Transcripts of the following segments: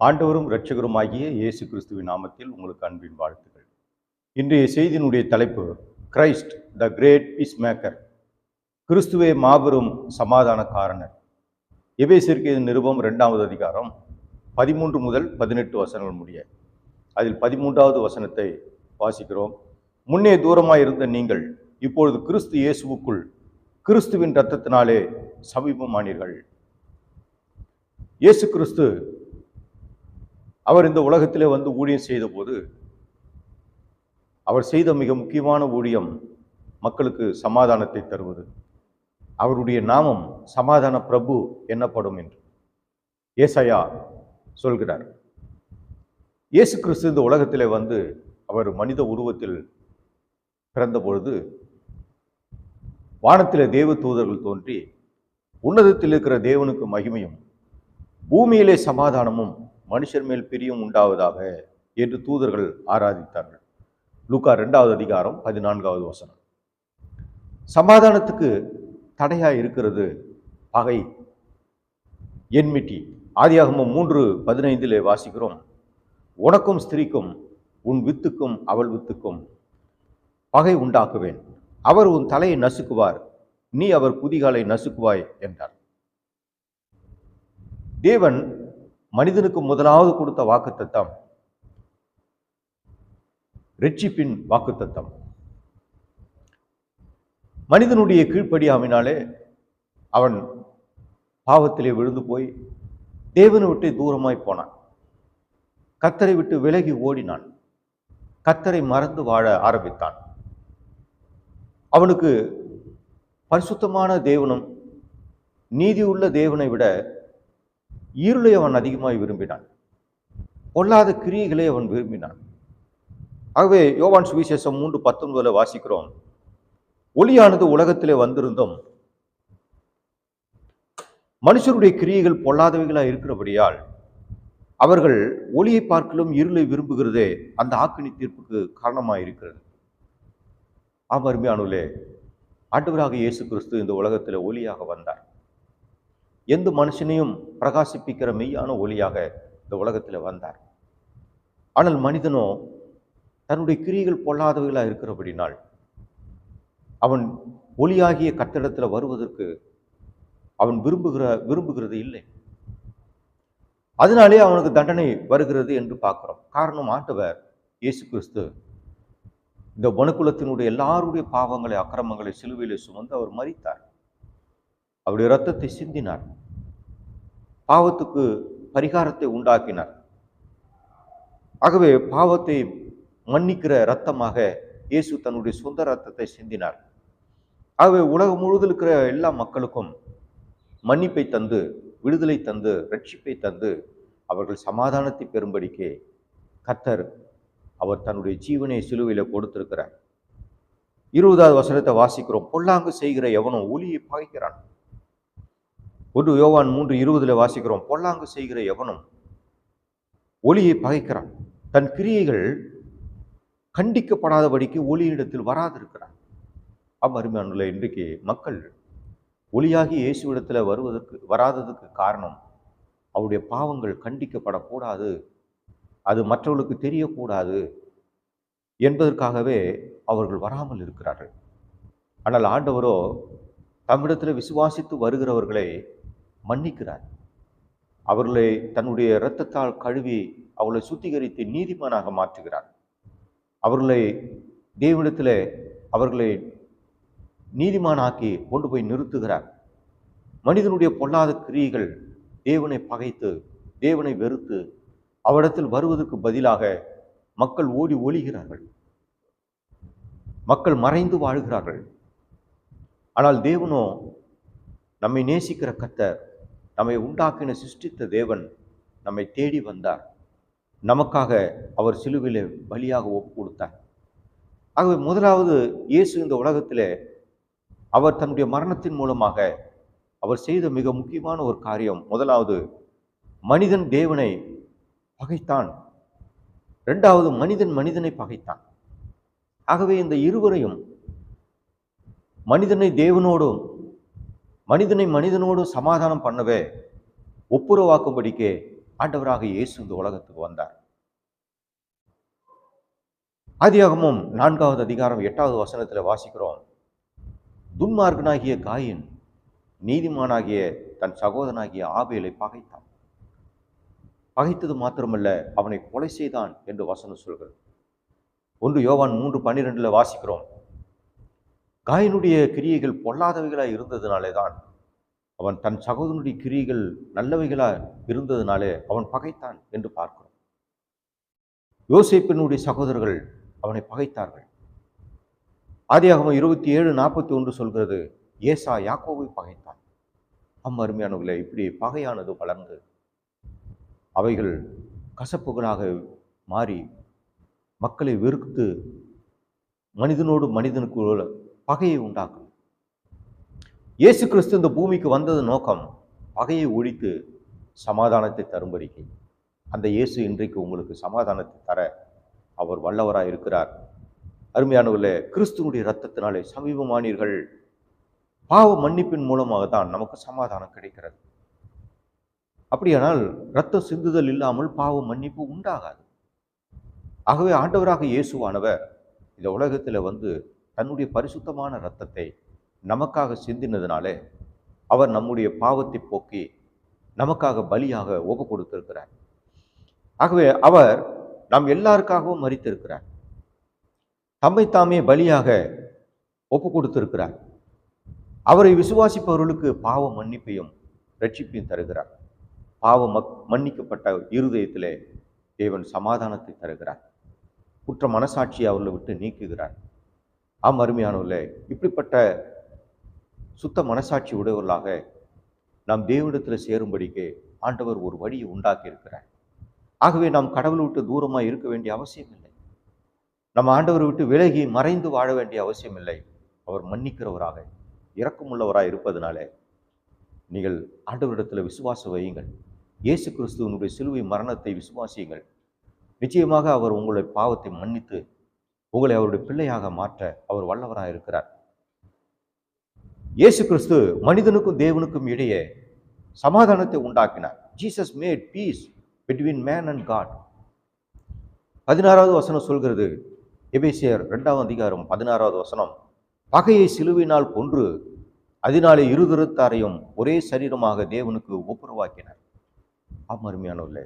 ஆண்டவரும் இரட்சகருமாகிய இயேசு கிறிஸ்துவின் நாமத்தில் உங்களுக்கு அன்பின் வாழ்த்துக்கள். இன்றைய செய்தியினுடைய தலைப்பு Christ the great piece maker கிறிஸ்துவே மாபெரும் சமாதான காரணர் எபேசிற்கு நிருபம் ரெண்டாவது அதிகாரம் பதிமூன்று முதல் பதினெட்டு வசனங்கள் முடிய. அதில் பதிமூன்றாவது வசனத்தை வாசிக்கிறோம். முன்னே தூரமாக இருந்த நீங்கள் இப்பொழுது கிறிஸ்து இயேசுவுக்குள் கிறிஸ்துவின் இரத்தத்தினாலே சமீபமானீர்கள். இயேசு கிறிஸ்து அவர் இந்த உலகத்திலே வந்து ஊழியம் செய்தபோது அவர் செய்த மிக முக்கியமான ஊழியம் மக்களுக்கு சமாதானத்தை தருவது. அவருடைய நாமம் சமாதான பிரபு என்னப்படும் என்று ஏசையா சொல்கிறார். இயேசு கிறிஸ்து இந்த உலகத்திலே வந்து அவர் மனித உருவத்தில் பிறந்த பொழுது வானத்தில் தேவ தூதர்கள் தோன்றி உன்னதத்தில் இருக்கிற தேவனுக்கு மகிமையும் பூமியிலே சமாதானமும் மனுஷர் மேல் பிரியம் உண்டாவதாக என்று தூதர்கள் ஆராதித்தார்கள். லூக்கா ரெண்டாவது அதிகாரம் பதினான்காவது வசனம். சமாதானத்துக்கு தடையா இருக்கிறது பகை. என்மிட்டி ஆதியாகமும் மூன்று பதினைந்திலே வாசிக்கிறோம். உனக்கும் ஸ்திரீக்கும் உன் வித்துக்கும் அவள் வித்துக்கும் பகை உண்டாக்குவேன். அவர் உன் தலையை நசுக்குவார். நீ அவர் குதிகாலை நசுக்குவாய் என்றார். தேவன் மனிதனுக்கு முதலாவது கொடுத்த வாக்குத்தத்தம். ரெட்சிப்பின் வாக்குத்தத்தம். மனிதனுடைய கீழ்ப்படியாமினாலே அவன் பாவத்திலே விழுந்து போய் தேவனை விட்டு தூரமாய் போனான். கத்தரை விட்டு விலகி ஓடினான். கத்தரை மறந்து வாழ ஆரம்பித்தான். அவனுக்கு பரிசுத்தமான தேவனும் நீதியுள்ள தேவனை விட இருளை அவன் அதிகமாய் விரும்பினான். பொல்லாத கிரியைகளை அவன் விரும்பினான். ஆகவே யோவான் சுவிசேஷம் மூன்று பத்தொன்பதுல வாசிக்கிறோம். ஒளியானது உலகத்திலே வந்திருந்தும் மனுஷருடைய கிரியைகள் பொல்லாதவைகளாக இருக்கிறபடியால் அவர்கள் ஒளியை பார்க்கலும் இருளை விரும்புகிறதே அந்த ஆக்கினி தீர்ப்புக்கு காரணமாக இருக்கிறது ஆமருமையானுலே ஆண்டவராக இயேசு கிறிஸ்து இந்த உலகத்தில் ஒளியாக வந்தார். எந்த மனுஷனையும் பிரகாசிப்பிக்கிற மெய்யான ஒளியாக இந்த உலகத்தில் வந்தார். ஆனால் மனிதனோ தன்னுடைய கிரியைகள் பொல்லாதவைகளாக இருக்கிறபடினால் அவன் ஒளியாகிய கட்டிடத்தில் வருவதற்கு அவன் விரும்புகிற விரும்புகிறது இல்லை. அதனாலே அவனுக்கு தண்டனை வருகிறது என்று பார்க்கிறோம். காரணம் ஆண்டவர் இயேசு கிறிஸ்து இந்த மனுக்குலத்தினுடைய எல்லாருடைய பாவங்களை அக்கிரமங்களை சிலுவையிலே சுமந்து அவர் மறித்தார் அவருடைய ரத்தத்தை சிந்தினார். பாவத்துக்கு பரிகாரத்தை உண்டாக்கினார். ஆகவே பாவத்தை மன்னிக்கிற ரத்தமாக இயேசு தன்னுடைய சொந்த ரத்தத்தை சிந்தினார். ஆகவே உலகம் முழுவதும் இருக்கிற எல்லா மக்களுக்கும் மன்னிப்பை தந்து விடுதலை தந்து ரட்சிப்பை தந்து அவர்கள் சமாதானத்தை பெறும்படிக்கே கத்தர் அவர் தன்னுடைய ஜீவனை சிலுவையில் கொடுத்திருக்கிறார். இருபதாவது வசனத்தை வாசிக்கிறோம். பொல்லாங்கு செய்கிற எவனும் ஒளியை பகைக்கிறான் ஒன்று யோவான் மூன்று இருபதுல வாசிக்கிறோம். பொல்லாங்கு செய்கிற எவனும் ஒளியை பகைக்கிறான். தன் கிரியைகள் கண்டிக்கப்படாதபடிக்கு ஒளியிடத்தில் வராதிருக்கிறான். ஆம் அருமையானுள்ள இன்றைக்கு மக்கள் ஒளியாகி இயேசுவிடத்தில் வருவதற்கு வராததுக்கு காரணம் அவருடைய பாவங்கள் கண்டிக்கப்படக்கூடாது அது மற்றவர்களுக்கு தெரியக்கூடாது என்பதற்காகவே அவர்கள் வராமல் இருக்கிறார்கள். ஆனால் ஆண்டவரோ தம்மிடத்தில் விசுவாசித்து வருகிறவர்களை மன்னிக்கிறார். அவர்களை தன்னுடைய இரத்தத்தால் கழுவி அவர்களை சுத்திகரித்து நீதிமானாக மாற்றுகிறார். அவர்களை தேவனிடத்தில் அவர்களை நீதிமானாக்கி கொண்டு போய் நிறுத்துகிறார். மனிதனுடைய பொல்லாத கிரியைகள் தேவனை பகைத்து தேவனை வெறுத்து அவரிடத்தில் வருவதற்கு பதிலாக மக்கள் ஓடி ஒழிகிறார்கள் மக்கள் மறைந்து வாழ்கிறார்கள். ஆனால் தேவனோ நம்மை நேசிக்கிற கத்தர் நம்மை உண்டாக்கின சிருஷ்டித்த தேவன் நம்மை தேடி வந்தார். நமக்காக அவர் சிலுவிலே பலியாக ஒப்பு கொடுத்தார். ஆகவே முதலாவது இயேசு இந்த உலகத்திலே அவர் தன்னுடைய மரணத்தின் மூலமாக அவர் செய்த மிக முக்கியமான ஒரு காரியம். முதலாவது மனிதன் தேவனை பகைத்தான். ரெண்டாவது மனிதன் மனிதனை பகைத்தான். ஆகவே இந்த இருவரையும் மனிதனை தேவனோடும் மனிதனை மனிதனோடு சமாதானம் பண்ணவே ஒப்புரவாக்கும்படிக்கே ஆண்டவராக இயேசு இந்த உலகத்துக்கு வந்தார். ஆதியாகமும் நான்காவது அதிகாரம் எட்டாவது வசனத்தில் வாசிக்கிறோம். துன்மார்க்கனாகிய காயின் நீதிமானாகிய தன் சகோதரனாகிய ஆபேலை பகைத்தான். பகைத்தது மாத்திரமல்ல அவனை கொலை செய்தான் என்று வசனம் சொல்கிறது. ஒன்று யோவான் மூன்று பன்னிரெண்டில் வாசிக்கிறோம். காயினுடைய கிரியைகள் பொல்லாதவைகளாக இருந்ததினாலே தான் அவன் தன் சகோதரனுடைய கிரியைகள் நல்லவைகளாக இருந்ததினாலே அவன் பகைத்தான் என்று பார்க்கிறோம். யோசிப்பினுடைய சகோதரர்கள் அவனை பகைத்தார்கள். ஆதியாகவும் இருபத்தி ஏழு நாற்பத்தி ஒன்று சொல்கிறது ஏசா யாக்கோவை பகைத்தான். அம் அருமையானவர்களே இப்படி பகையானது வளர்ந்து அவைகள் கசப்புகளாக மாறி மக்களை வெறுத்து மனிதனோடு மனிதனுக்கு பகையை உண்டாக்கும். இயேசு கிறிஸ்து இந்த பூமிக்கு வந்தது நோக்கம் பகையை ஒழித்து சமாதானத்தை தரும்படிக்கு. அந்த இயேசு இன்றைக்கு உங்களுக்கு சமாதானத்தை தர அவர் வல்லவராக இருக்கிறார். அருமையானவர்களே கிறிஸ்துவனுடைய இரத்தத்தினாலே சமீபமானீர்கள். பாவ மன்னிப்பின் மூலமாக தான் நமக்கு சமாதானம் கிடைக்கிறது. அப்படியானால் இரத்த சிந்துதல் இல்லாமல் பாவ மன்னிப்பு உண்டாகாது. ஆகவே ஆண்டவராக இயேசுவானவர் இந்த உலகத்தில் வந்து தன்னுடைய பரிசுத்தமான இரத்தத்தை நமக்காக சிந்தினதுனாலே அவர் நம்முடைய பாவத்தை போக்கி நமக்காக பலியாக ஒப்பு கொடுத்திருக்கிறார். ஆகவே அவர் நாம் எல்லாருக்காகவும் மறித்திருக்கிறார் தம்மை தாமே பலியாக ஒப்பு கொடுத்திருக்கிறார். அவரை விசுவாசிப்பவர்களுக்கு பாவ மன்னிப்பையும் ரட்சிப்பையும் தருகிறார். பாவ மன்னிக்கப்பட்ட இருதயத்திலே தேவன் சமாதானத்தை தருகிறார். குற்ற மனசாட்சியை அவர்களை விட்டு நீக்குகிறார். ஆம் அருமையானவர்களே இப்படிப்பட்ட சுத்த மனசாட்சி உடையவர்களாக நாம் தேவனிடத்தில் சேரும்படிக்கு ஆண்டவர் ஒரு வழியை உண்டாக்கி இருக்கிறார் ஆகவே நாம் கடவுளை விட்டு தூரமாக இருக்க வேண்டிய அவசியம் இல்லை நம்ம ஆண்டவரை விட்டு விலகி மறைந்து வாழ வேண்டிய அவசியம் இல்லை அவர் மன்னிக்கிறவராக இரக்கமுள்ளவராக இருப்பதனாலே நீங்கள் ஆண்டவரிடத்தில் விசுவாசம் வையுங்கள். இயேசு கிறிஸ்துவனுடைய சிலுவை மரணத்தை விசுவாசியுங்கள். நிச்சயமாக அவர் உங்களுடைய பாவத்தை மன்னித்து உங்களை அவருடைய பிள்ளையாக மாற்ற அவர் வல்லவராக இருக்கிறார். இயேசு கிறிஸ்து மனிதனுக்கும் தேவனுக்கும் இடையே சமாதானத்தை உண்டாக்கினார். Jesus made peace between man and God பதினாறாவது வசனம் சொல்கிறது எபேசியர் ரெண்டாவது அதிகாரம் பதினாறாவது வசனம் பகையை சிலுவினால் கொன்று அதனாலே இருதிருத்தாரையும் ஒரே சரீரமாக தேவனுக்கு ஒப்புரவாக்கினார். அருமையானவர்களே.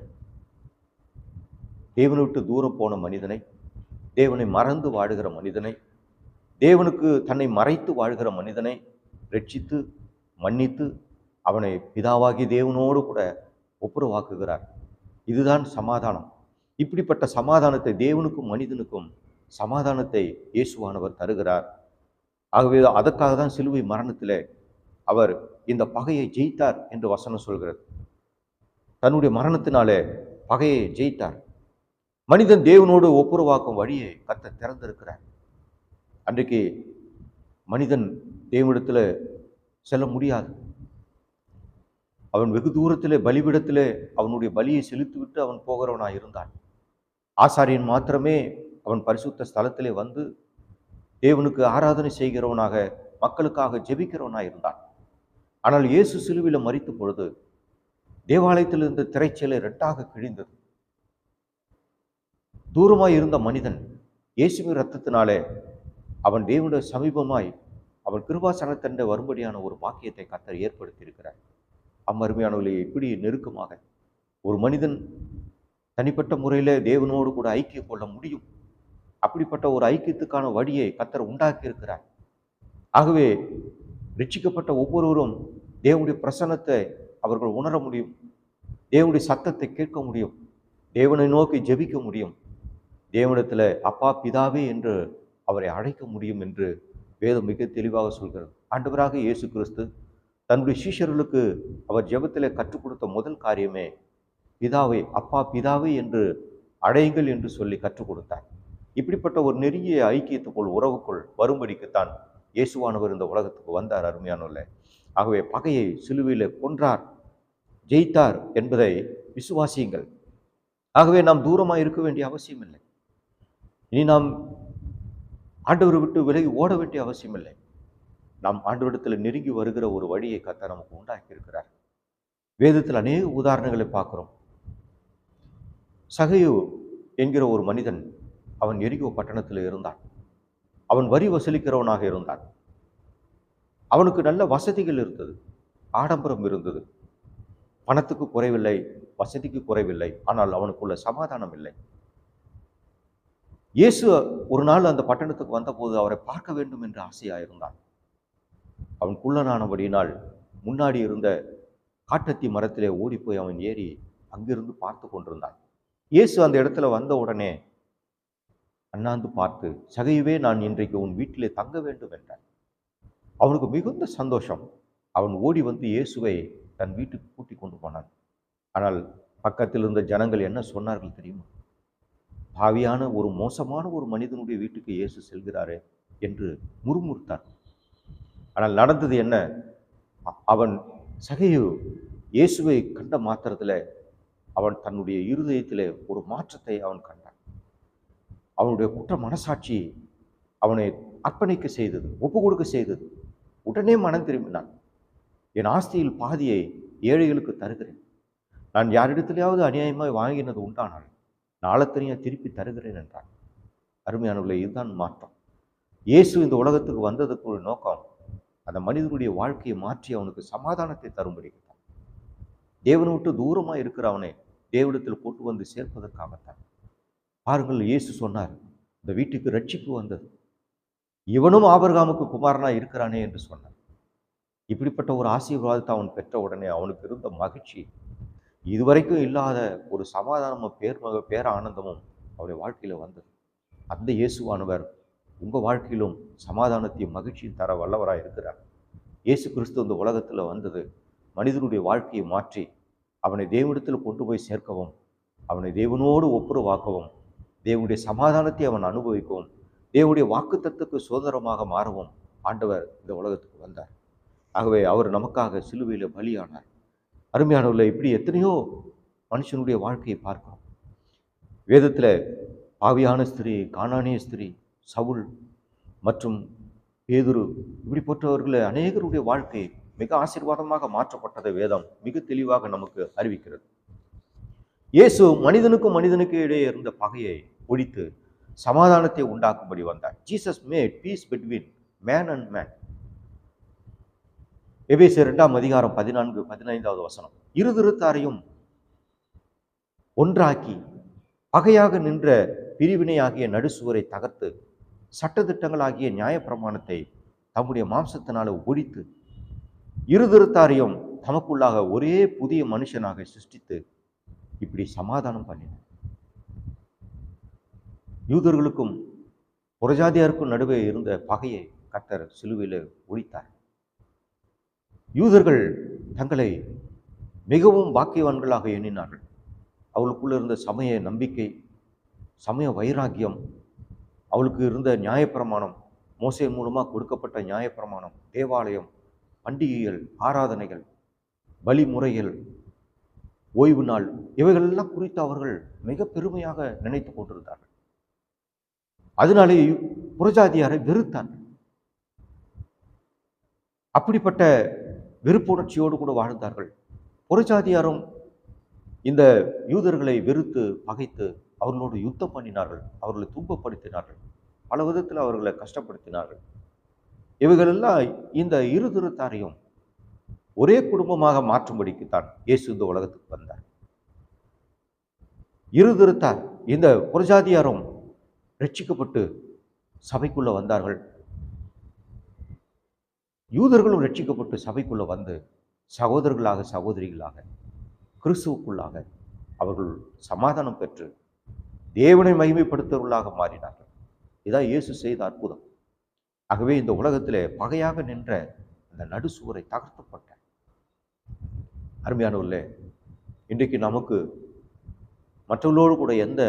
தேவனை விட்டு தூரம் போன மனிதனை தேவனை மறந்து வாழுகிற மனிதனை தேவனுக்கு தன்னை மறைத்து வாழ்கிற மனிதனை ரட்சித்து மன்னித்து அவனை பிதாவாகி தேவனோடு கூட ஒப்புரவாக்குகிறார். இதுதான் சமாதானம். இப்படிப்பட்ட சமாதானத்தை தேவனுக்கும் மனிதனுக்கும் சமாதானத்தை இயேசுவானவர் தருகிறார். ஆகவே அதற்காக தான் சிலுவை மரணத்தில் அவர் இந்த பகையை ஜெயித்தார் என்று வசனம் சொல்கிறது. தன்னுடைய மரணத்தினாலே பகையை ஜெயித்தார். மனிதன் தேவனோடு ஒப்புரவாக்கும் வழியை கத்த திறந்திருக்கிறார். அன்றைக்கு மனிதன் தேவனிடத்தில் செல்ல முடியாது. அவன் வெகு தூரத்திலே பலிபிடத்திலே அவனுடைய பலியை செலுத்திவிட்டு அவன் போகிறவனாக இருந்தான். ஆசாரியன் மாத்திரமே அவன் பரிசுத்த ஸ்தலத்திலே வந்து தேவனுக்கு ஆராதனை செய்கிறவனாக மக்களுக்காக ஜெபிக்கிறவனாக இருந்தான். ஆனால் இயேசு சிலுவில மறித்த பொழுது தேவாலயத்தில் இருந்த திரைச்சலை ரெட்டாக கிழிந்தது. தூரமாய் இருந்த மனிதன் இயேசுவின் ரத்தத்தினாலே அவன் தேவனுடைய சமீபமாய் அவன் கிருபாசனத்தண்ட வரும்படியான ஒரு பாக்கியத்தை கத்தர் ஏற்படுத்தியிருக்கிறார். அம்மருமையானவர்களே இப்படி நெருக்கமாக ஒரு மனிதன் தனிப்பட்ட முறையில் தேவனோடு கூட ஐக்கியம் கொள்ள முடியும். அப்படிப்பட்ட ஒரு ஐக்கியத்துக்கான வழியை கத்தர் உண்டாக்கியிருக்கிறார். ஆகவே ரட்சிக்கப்பட்ட ஒவ்வொருவரும் தேவனுடைய பிரசன்னத்தை அவர்கள் உணர முடியும். தேவனுடைய சத்தத்தை கேட்க முடியும். தேவனை நோக்கி ஜெபிக்க முடியும். தேவனிடத்தில் அப்பா பிதாவே என்று அவரை அழைக்க முடியும் என்று வேதம் மிக தெளிவாக சொல்கிறது. ஆண்டவராக இயேசு கிறிஸ்து தன்னுடைய சீஷர்களுக்கு அவர் ஜெபத்தில் கற்றுக் கொடுத்த முதல் காரியமே பிதாவை அப்பா பிதாவை என்று அழையுங்கள் என்று சொல்லி கற்றுக் கொடுத்தார். இப்படிப்பட்ட ஒரு நெருங்கிய ஐக்கியத்துக்குள் உறவுக்குள் வரும்படிக்குத்தான் இயேசுவானவர் இந்த உலகத்துக்கு வந்தார் அருமையானவர்களே. ஆகவே பகையை சிலுவையில் கொன்றார் ஜெயித்தார் என்பதை விசுவாசியுங்கள். ஆகவே நாம் தூரமாக இருக்க வேண்டிய அவசியம் இல்லை இனி நாம் ஆண்டவரை விட்டு விலகி ஓட வேண்டிய அவசியம் இல்லை நாம் ஆண்டவரிடத்தில் நெருங்கி வருகிற ஒரு வழியை கத்த நமக்கு உண்டாக்கி இருக்கிறார் வேதத்தில் அநேக உதாரணங்களை பார்க்குறோம். சகையு என்கிற ஒரு மனிதன் அவன் எரிகோ பட்டணத்தில் இருந்தான். அவன் வரி வசூலிக்கிறவனாக இருந்தான். அவனுக்கு நல்ல வசதிகள் இருந்தது. ஆடம்பரம் இருந்தது. பணத்துக்கு குறைவில்லை வசதிக்கு குறைவில்லை. ஆனால் அவனுக்குள்ள சமாதானம் இல்லை. இயேசு ஒரு நாள் அந்த பட்டணத்துக்கு வந்தபோது அவரை பார்க்க வேண்டும் என்று ஆசையாக இருந்தான் அவன் குள்ளனானபடியினால் முன்னாடி இருந்த காட்டத்தி மரத்திலே ஓடிப்போய் அவன் ஏறி அங்கிருந்து பார்த்து கொண்டிருந்தான். இயேசு அந்த இடத்துல வந்த உடனே அண்ணாந்து பார்த்து சகையுவே நான் இன்றைக்கு உன் வீட்டிலே தங்க வேண்டும் என்றான் அவனுக்கு மிகுந்த சந்தோஷம். அவன் ஓடி வந்து இயேசுவை தன் வீட்டுக்கு கூட்டி கொண்டு போனான். ஆனால் பக்கத்தில் இருந்த ஜனங்கள் என்ன சொன்னார்கள் தெரியுமா? பாவியான ஒரு மோசமான ஒரு மனிதனுடைய வீட்டுக்கு இயேசு செல்கிறாரே என்று முறுமுறுத்தார் ஆனால் நடந்தது என்ன? அவன் சகையு இயேசுவை கண்ட மாத்திரத்தில் அவன் தன்னுடைய இருதயத்தில் ஒரு மாற்றத்தை அவன் கண்டான். அவனுடைய குற்ற மனசாட்சி அவனை அர்ப்பணிக்க செய்தது ஒப்பு கொடுக்க செய்தது. உடனே மனம் திரும்பினான். என் ஆஸ்தியில் பாதியை ஏழைகளுக்கு தருகிறேன். நான் யாரிடத்திலேயாவது அநியாயமாய் வாங்கினது உண்டானால் நாளத்தனியாக திருப்பி தருகிறேன் என்றான். அருமையானவர்களே இதுதான் மாற்றம். இயேசு இந்த உலகத்துக்கு வந்ததுக்கு ஒரு நோக்கம். அந்த மனிதனுடைய வாழ்க்கையை மாற்றி அவனுக்கு சமாதானத்தை தரும்படி தேவனை விட்டு தூரமாக இருக்கிற அவனை தேவனிடத்தில் கூட்டு வந்து சேர்ப்பதற்காகத்தான். பாருங்கள் இயேசு சொன்னார் இந்த வீட்டுக்கு ரட்சிப்பு வந்தது. இவனும் ஆபர்காமுக்கு குமாரனா இருக்கிறானே என்று சொன்னார். இப்படிப்பட்ட ஒரு ஆசீர்வாதத்தை அவன் பெற்ற உடனே அவனுக்கு இருந்த மகிழ்ச்சி இதுவரைக்கும் இல்லாத ஒரு சமாதானமும் பேர் பேர ஆனந்தமும் அவருடைய வாழ்க்கையில் வந்தது. அந்த இயேசுவானவர் உங்கள் வாழ்க்கையிலும் சமாதானத்தையும் மகிழ்ச்சியும் தர வல்லவராக இருக்கிறார். இயேசு கிறிஸ்து இந்த உலகத்தில் வந்தது மனிதனுடைய வாழ்க்கையை மாற்றி அவனை தேவனிடத்தில் கொண்டு போய் சேர்க்கவும் அவனை தேவனோடு ஒப்புரவாக்கவும் தேவனுடைய சமாதானத்தை அவன் அனுபவிக்கவும் தேவனுடைய வாக்குத்தத்துக்கு சுதந்திரமாக மாறவும் ஆண்டவர் இந்த உலகத்துக்கு வந்தார். ஆகவே அவர் நமக்காக சிலுவையில் பலியானார். அருமையானவர்களை இப்படி எத்தனையோ மனுஷனுடைய வாழ்க்கையை பார்க்கிறோம். வேதத்தில் பாவியான ஸ்திரீ காணானிய ஸ்திரீ சவுல் மற்றும் பேதுரு இப்படி இப்படிப்பட்டவர்கள் அநேகருடைய வாழ்க்கை மிக ஆசீர்வாதமாக மாற்றப்பட்டதை வேதம் மிக தெளிவாக நமக்கு அறிவிக்கிறது. இயேசு மனிதனுக்கும் மனிதனுக்கு இடையே இருந்த பகையை ஒழித்து சமாதானத்தை உண்டாக்கும்படி வந்தார். Jesus made peace between man and man எபேசிய இரண்டாம் அதிகாரம் பதினான்கு பதினைந்தாவது வசனம். இருதிருத்தாரையும் ஒன்றாக்கி பகையாக நின்ற பிரிவினையாகிய நடுசுவரை தகர்த்து சட்டத்திட்டங்களாகிய நியாயப்பிரமாணத்தை தம்முடைய மாம்சத்தினால ஒழித்து இருதிருத்தாரையும் தமக்குள்ளாக ஒரே புதிய மனுஷனாக சிருஷ்டித்து இப்படி சமாதானம் பண்ணினார் யூதர்களுக்கும் புறஜாதியாருக்கும் நடுவே இருந்த பகையை கத்தர் சிலுவையில் ஒழித்தார். யூதர்கள் தங்களை மிகவும் பாக்கியவான்களாக எண்ணினார்கள். அவளுக்குள்ள இருந்த சமய நம்பிக்கை சமய வைராக்கியம் அவளுக்கு இருந்த நியாயப்பிரமாணம் மோசை மூலமாக கொடுக்கப்பட்ட நியாயப்பிரமாணம் தேவாலயம் பண்டிகைகள் ஆராதனைகள் வழிமுறைகள் ஓய்வு நாள் இவைகளெல்லாம் குறித்து அவர்கள் மிக பெருமையாக நினைத்து கொண்டிருந்தார்கள். அதனாலே புரஜாதியாரை புறஜாதியாரை வெறுத்தார்கள். அப்படிப்பட்ட வெறுப்புணர்ச்சியோடு கூட வாழ்ந்தார்கள். புறஜாதியாரும் இந்த யூதர்களை வெறுத்து பகைத்து அவர்களோடு யுத்தம் பண்ணினார்கள். அவர்களை துன்பப்படுத்தினார்கள். பல விதத்தில் அவர்களை கஷ்டப்படுத்தினார்கள். இவைகளெல்லாம் இந்த இரு திருத்தாரையும் ஒரே குடும்பமாக மாற்றும்படிக்குத்தான் இயேசு இந்த உலகத்துக்கு வந்தார். இரு திருத்தார் இந்த புறஜாதியாரும் ரட்சிக்கப்பட்டு சபைக்குள்ளே வந்தார்கள். யூதர்களும் ரட்சிக்கப்பட்டு சபைக்குள்ளே வந்து சகோதரர்களாக சகோதரிகளாக கிறிஸ்துவுக்குள்ளாக அவர்கள் சமாதானம் பெற்று தேவனை மகிமைப்படுத்துவர்களாக மாறினார்கள். இதான் இயேசு செய்த அற்புதம். ஆகவே இந்த உலகத்திலே பகையாக நின்ற அந்த நடுசுவரை தகர்த்தப்பட்ட. அருமையானவர்களே இன்றைக்கு நமக்கு மற்றவர்களோடு கூட எந்த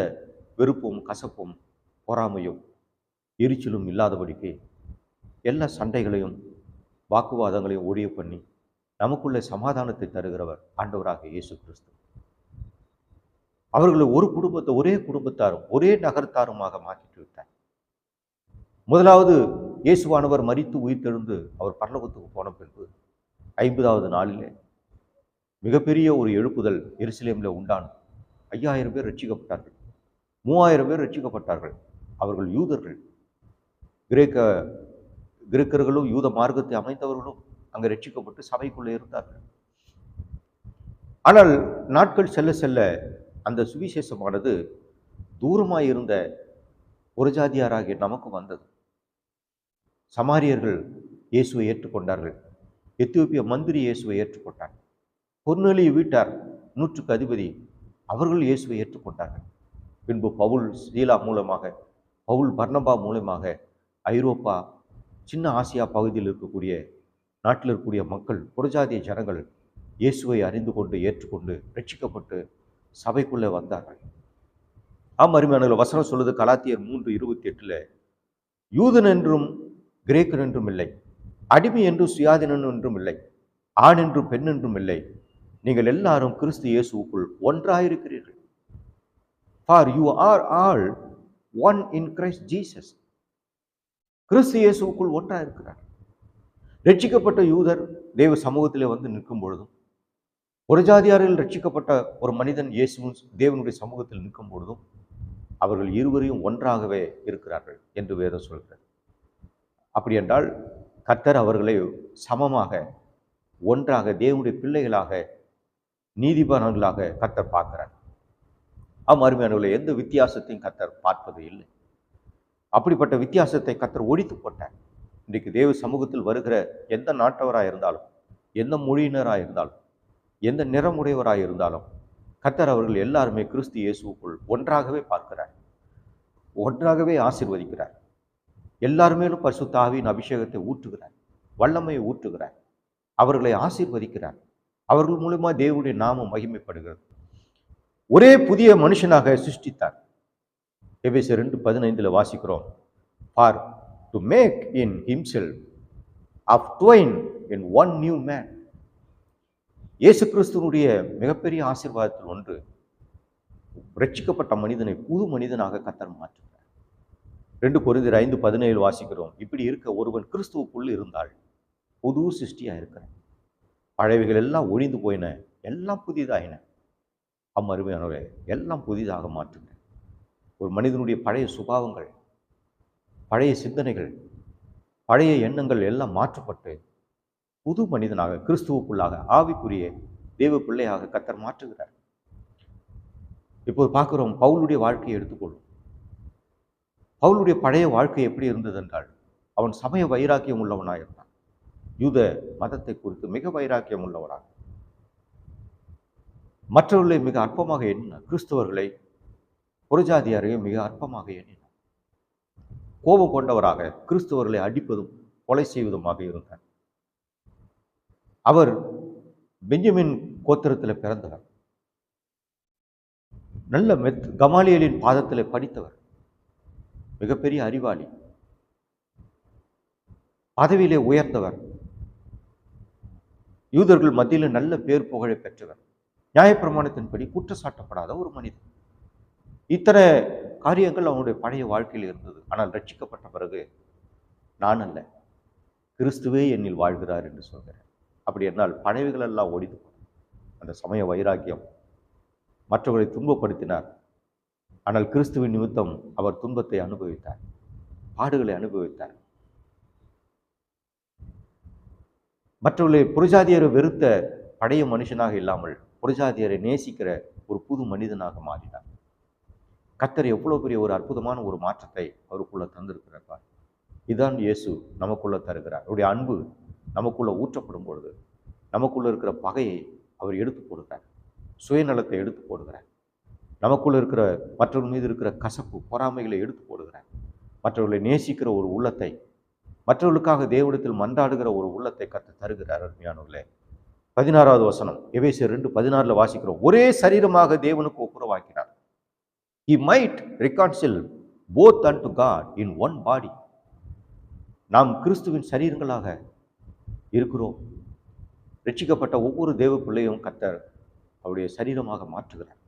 வெறுப்பும் கசப்பும் பொறாமையும் எரிச்சலும் இல்லாதபடிக்கு எல்லா சண்டைகளையும் வாக்குவாதங்களையும் ஒழிய பண்ணி நமக்குள்ள சமாதானத்தை தருகிறவர் ஆண்டவராக இயேசு கிறிஸ்து. அவர்களை ஒரு குடும்பத்தை ஒரே குடும்பத்தாரும் ஒரே நகரத்தாருமாக மாற்றிட்டு விட்டார். முதலாவது இயேசுவானவர் மறித்து உயிர்த்தெழுந்து அவர் பரலோகத்துக்கு போன பின்பு ஐம்பதாவது நாளிலே மிகப்பெரிய ஒரு எழுப்புதல் எருசலேமில் உண்டானது ஐயாயிரம் பேர் ரட்சிக்கப்பட்டார்கள் மூவாயிரம் பேர் ரட்சிக்கப்பட்டார்கள் அவர்கள் யூதர்கள் கிரேக்க கிரேக்கர்களும் யூத மார்க்கத்தை அமைத்தவர்களும் அங்கே ரட்சிக்கப்பட்டு சபைக்குள்ளே இருந்தார்கள். ஆனால் நாட்கள் செல்ல செல்ல அந்த சுவிசேஷமானது தூரமாக இருந்த ஒரு ஜாதியாராகிய நமக்கு வந்தது. சமாரியர்கள் இயேசுவை ஏற்றுக்கொண்டார்கள். எத்தியோப்பிய மந்திரி இயேசுவை ஏற்றுக்கொண்டார். பொன்னொழி வீட்டார் நூற்றுக்கு அதிபதி அவர்கள் இயேசுவை ஏற்றுக்கொண்டார்கள். பின்பு பவுல் சீலா மூலமாக பவுல் பர்ணபா மூலமாக ஐரோப்பா சின்ன ஆசியா பகுதியில் இருக்கக்கூடிய நாட்டில் இருக்கக்கூடிய மக்கள் புறஜாதிய ஜனங்கள் இயேசுவை அறிந்து கொண்டு ஏற்றுக்கொண்டு ரட்சிக்கப்பட்டு சபைக்குள்ளே வந்தார்கள். ஆம் அருமையான வசனம் சொல்லுது கலாத்தியர் மூன்று இருபத்தி எட்டுல யூதன் என்றும் கிரேக்கன் என்றும் இல்லை அடிமை என்றும் சுயாதீனன் என்றும் இல்லை ஆண் என்றும் பெண் என்றும் இல்லை நீங்கள் எல்லாரும் கிறிஸ்து இயேசுவுக்குள் ஒன்றாயிருக்கிறீர்கள். For you are all one in Christ Jesus கிறிஸ்து இயேசுவுக்குள் ஒன்றாக இருக்கிறார். ரட்சிக்கப்பட்ட யூதர் தேவ சமூகத்திலே வந்து நிற்கும் பொழுதும் ஒரு ஜாதியாரில் ரட்சிக்கப்பட்ட ஒரு மனிதன் இயேசுவும் தேவனுடைய சமூகத்தில் நிற்கும் பொழுதும் அவர்கள் இருவரையும் ஒன்றாகவே இருக்கிறார்கள் என்று வேதம் சொல்கிறது. அப்படி என்றால் கர்த்தர் அவர்களை சமமாக ஒன்றாக தேவனுடைய பிள்ளைகளாக நீதிபரங்களாக கர்த்தர் பார்க்கிறார். ஆம் அருமையானவர்களை எந்த வித்தியாசத்தையும் கர்த்தர் பார்ப்பது இல்லை. அப்படிப்பட்ட வித்தியாசத்தை கத்தர் ஒழித்து போட்டார். இன்றைக்கு தேவ சமூகத்தில் வருகிற எந்த நாட்டவராக இருந்தாலும் எந்த மொழியினராக இருந்தாலும் எந்த நிறமுடையவராக இருந்தாலும் கத்தர் அவர்கள் எல்லாருமே கிறிஸ்து இயேசுவுக்குள் ஒன்றாகவே பார்க்கிறார். ஒன்றாகவே ஆசீர்வதிக்கிறார். எல்லாருமேலும் பரிசுத்த தாவின் அபிஷேகத்தை ஊற்றுகிறார். வல்லமையை ஊற்றுகிறார். அவர்களை ஆசீர்வதிக்கிறார். அவர்கள் மூலமாக தேவனுடைய நாமம் மகிமைப்படுகிறது. ஒரே புதிய மனுஷனாக சிருஷ்டித்தார். எபேசர் ரெண்டு பதினைந்தில் வாசிக்கிறோம். For to make in himself of twain in one new man இயேசு கிறிஸ்துவனுடைய மிகப்பெரிய ஆசீர்வாதத்தில் ஒன்று ரட்சிக்கப்பட்ட மனிதனை புது மனிதனாக கத்தர் மாற்றுகிறார். ரெண்டு பொருந்தர் ஐந்து பதினேழு வாசிக்கிறோம். இப்படி இருக்க ஒருவன் கிறிஸ்துவுக்குள் இருந்தால் புது சிருஷ்டியாக இருக்கிறேன். பழையவைகள் எல்லாம் ஒழிந்து போயின எல்லாம் புதிதாயின. அம்மருமையானவரே எல்லாம் புதிதாக மாற்றுங்க ஒரு மனிதனுடைய பழைய சுபாவங்கள் பழைய சிந்தனைகள் பழைய எண்ணங்கள் எல்லாம் மாற்றப்பட்டு புது மனிதனாக கிறிஸ்துவுக்குள்ளாக ஆவிக்குரிய தேவ பிள்ளையாக கத்தர் மாற்றுகிறார். இப்போது பார்க்கிறோம் பவுலுடைய வாழ்க்கையை எடுத்துக்கொள்ளும் பவுலுடைய பழைய வாழ்க்கை எப்படி இருந்தது என்றால் அவன் சமய வைராக்கியம் உள்ளவனாக இருந்தான் யூத மதத்தை குறித்து மிக வைராக்கியம் உள்ளவனாக. மற்றவர்களை மிக அற்பமாக எண்ணினார் கிறிஸ்தவர்களை புறஜாதியாரையும் மிக அற்பமாக எண்ணினார். கோபம் கொண்டவராக கிறிஸ்தவர்களை அடிப்பதும் கொலை செய்வதுமாக இருந்தார். அவர் பெஞ்சமின் கோத்திரத்தில் பிறந்தவர். நல்ல மெத் கமாலியலின் பாதத்தில் படித்தவர். மிகப்பெரிய அறிவாளி. பதவியிலே உயர்ந்தவர். யூதர்கள் மத்தியில் நல்ல பேர் புகழை பெற்றவர். நியாயப்பிரமாணத்தின்படி குற்றச்சாட்டப்படாத ஒரு மனிதன் இத்தனை காரியங்கள் அவனுடைய பழைய வாழ்க்கையில் இருந்தது. ஆனால் ரட்சிக்கப்பட்ட பிறகு நான் அல்ல கிறிஸ்துவே என்னில் வாழ்கிறார் என்று சொல்கிறேன். அப்படி என்றால் பழையவைகள் எல்லாம் அந்த சமய வைராக்கியம் மற்றவர்களை துன்பப்படுத்தினார். ஆனால் கிறிஸ்துவின் நிமித்தம் அவர் துன்பத்தை அனுபவித்தார் பாடுகளை அனுபவித்தார். மற்றவர்களை புரஜாதியரை வெறுத்த பழைய மனுஷனாக இல்லாமல் புரஜாதியரை நேசிக்கிற ஒரு புது மனிதனாக மாறினார். கத்தர் எவ்வளோ பெரிய ஒரு அற்புதமான ஒரு மாற்றத்தை அவருக்குள்ளே தந்திருக்கிறார் இதுதான் இதான் இயேசு நமக்குள்ளே தருகிறார். அவருடைய அன்பு நமக்குள்ளே ஊற்றப்படும் பொழுது நமக்குள்ளே இருக்கிற பகையை அவர் எடுத்து போடுகிறார். சுயநலத்தை எடுத்து போடுகிறார். நமக்குள்ளே இருக்கிற மற்றவர்கள் மீது இருக்கிற கசப்பு பொறாமைகளை எடுத்து போடுகிறார். மற்றவர்களை நேசிக்கிற ஒரு உள்ளத்தை மற்றவர்களுக்காக தேவடத்தில் மன்றாடுகிற ஒரு உள்ளத்தை கற்று தருகிறார் அருமையானவர்களே. பதினாறாவது வசனம் எவேசியர் ரெண்டு பதினாறில் வாசிக்கிறோம். ஒரே சரீரமாக தேவனுக்கு ஒப்புரவாக்கினார். He might reconcile both unto God in one body. நாம் கிறிஸ்துவின் சரீரங்களாக இருக்கிறோம். ரட்சிக்கப்பட்ட ஒவ்வொரு தேவ பிள்ளையும் கத்தர் அவருடைய சரீரமாக மாற்றுகிறார்.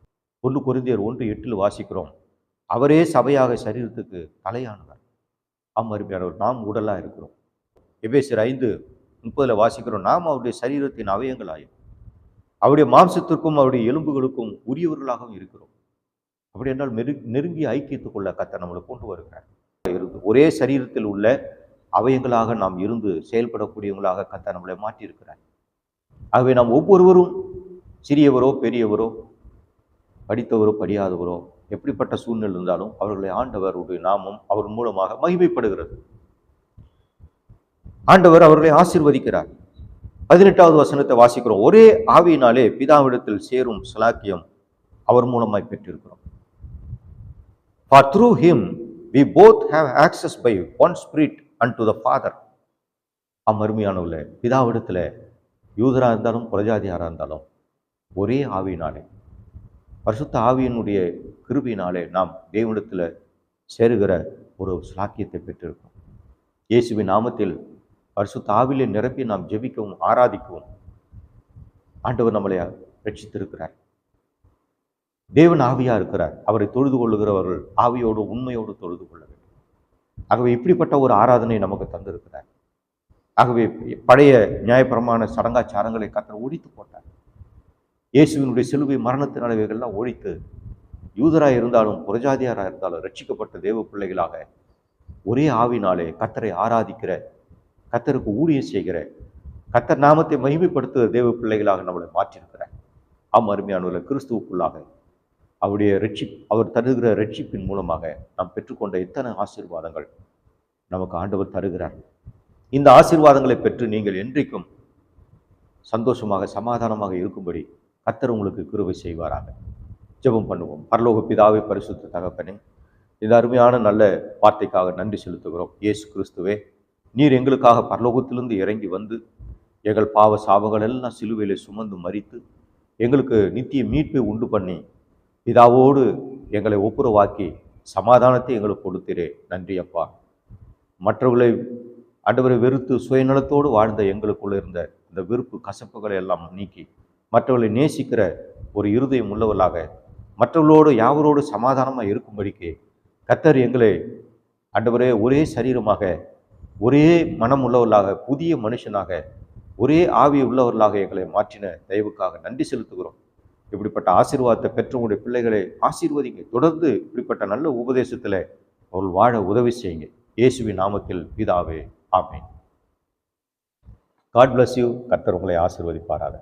ஒன்று கொரிந்தியர் ஒன்று எட்டில் வாசிக்கிறோம். அவரே சபையாக சரீரத்துக்கு தலையானவர். ஆம் அருமையானவர் நாம் உடலாக இருக்கிறோம். எபேசர் ஐந்து முப்பதில் வாசிக்கிறோம். நாம் அவருடைய சரீரத்தின் அவயங்களாயும் அவருடைய மாம்சத்திற்கும் அவருடைய எலும்புகளுக்கும் உரியவர்களாகவும் இருக்கிறோம். அப்படி என்றால் மெரு நெருங்கிய ஐக்கியத்துக்குள்ள கத்தை நம்மளை கொண்டு வருகிறார். இருந்து ஒரே சரீரத்தில் உள்ள அவயங்களாக நாம் இருந்து செயல்படக்கூடியவங்களாக கத்த நம்மளை மாற்றியிருக்கிறார். ஆகவே நாம் ஒவ்வொருவரும் சிறியவரோ பெரியவரோ படித்தவரோ படியாதவரோ எப்படிப்பட்ட சூழ்நிலை இருந்தாலும் அவர்களை ஆண்டவருடைய நாமம் அவர் மூலமாக மகிமைப்படுகிறது. ஆண்டவர் அவர்களை ஆசீர்வதிக்கிறார். பதினெட்டாவது வசனத்தை வாசிக்கிறோம். ஒரே ஆவியினாலே பிதாவிடத்தில் சேரும் சலாக்கியம் அவர் மூலமாய் பெற்றிருக்கிறோம். For through him we both have access by one spirit unto the Father. அம்மருமையானவில் பிதாவிடத்தில் யூதராக இருந்தாலும் புரஜாதியாராக இருந்தாலும் ஒரே ஆவியினாலே பரிசுத்த ஆவியினுடைய கிருபியினாலே நாம் தேவனிடத்தில் சேருகிற ஒரு சாக்கியத்தை பெற்றிருக்கோம் இயேசுவின் நாமத்தில் பரிசுத்த ஆவிலே நிரப்பி நாம் ஜெபிக்கவும் ஆராதிக்கவும் ஆண்டவர் நம்மளை ரட்சித்திருக்கிறார் தேவன் ஆவியாக இருக்கிறார். அவரை தொழுது கொள்ளுகிறவர்கள் ஆவியோடு உண்மையோடு தொழுது கொள்ள வேண்டும். ஆகவே இப்படிப்பட்ட ஒரு ஆராதனை நமக்கு தந்திருக்கிறார். ஆகவே பழைய நியாயப்பிரமாண சடங்காச்சாரங்களை கத்தர் ஒழித்து போட்டார். இயேசுவினுடைய சிலுவை மரணத்தின் இவைகள்லாம் ஒழித்து யூதராக இருந்தாலும் புரஜாதியாராக இருந்தாலும் ரட்சிக்கப்பட்ட தேவ பிள்ளைகளாக ஒரே ஆவினாலே கத்தரை ஆராதிக்கிற கத்தருக்கு ஊழியம் செய்கிற கத்தர் நாமத்தை மகிமைப்படுத்துகிற தேவ பிள்ளைகளாக நம்மளை மாற்றியிருக்கிறார். ஆம் அருமையானவர்கள் கிறிஸ்துவுக்குள்ளாக அவருடைய ரட்சி அவர் தருகிற ரட்சிப்பின் மூலமாக நாம் பெற்றுக்கொண்ட எத்தனை ஆசீர்வாதங்கள் நமக்கு ஆண்டவர் தருகிறார். இந்த ஆசீர்வாதங்களை பெற்று நீங்கள் என்றைக்கும் சந்தோஷமாக சமாதானமாக இருக்கும்படி கத்தர் உங்களுக்கு கிருவை செய்வாராக. ஜெபம் பண்ணுவோம். பரலோக பிதாவை பரிசுத்த தகப்பனே இந்த அருமையான நல்ல வார்த்தைக்காக நன்றி செலுத்துகிறோம். இயேசு கிறிஸ்துவே நீர் எங்களுக்காக பரலோகத்திலிருந்து இறங்கி வந்து எங்கள் பாவ சாபங்கள் எல்லாம் சிலுவையிலே சுமந்து மறித்து எங்களுக்கு நித்திய மீட்பை உண்டு பண்ணி பிதாவோடு எங்களை ஒப்புரவாக்கி சமாதானத்தை எங்களுக்கு கொடுத்திரே. நன்றி அப்பா. மற்றவர்களை ஆண்டவரை வெறுத்து சுயநலத்தோடு வாழ்ந்த எங்களுக்குள்ள இருந்த இந்த வெறுப்பு கசப்புகளை எல்லாம் நீக்கி மற்றவர்களை நேசிக்கிற ஒரு இருதயம் உள்ளவர்களாக மற்றவர்களோடு யாவரோடு சமாதானமாக இருக்கும்படிக்கு கத்தர் எங்களை ஆண்டவரே ஒரே சரீரமாக ஒரே மனம் உள்ளவர்களாக புதிய மனுஷனாக ஒரே ஆவி உள்ளவர்களாக எங்களை மாற்றின தயவுக்காக நன்றி செலுத்துகிறோம். இப்படிப்பட்ட ஆசீர்வாதத்தை பெற்று உங்களுடைய பிள்ளைகளை ஆசீர்வதிங்க. தொடர்ந்து இப்படிப்பட்ட நல்ல உபதேசத்தில் அவர்கள் வாழ உதவி செய்யுங்க. இயேசுவின் நாமத்தில் பிதாவே ஆமேன். காட் பிளஸ் யூ கர்த்தர் உங்களை ஆசீர்வதிப்பாராக.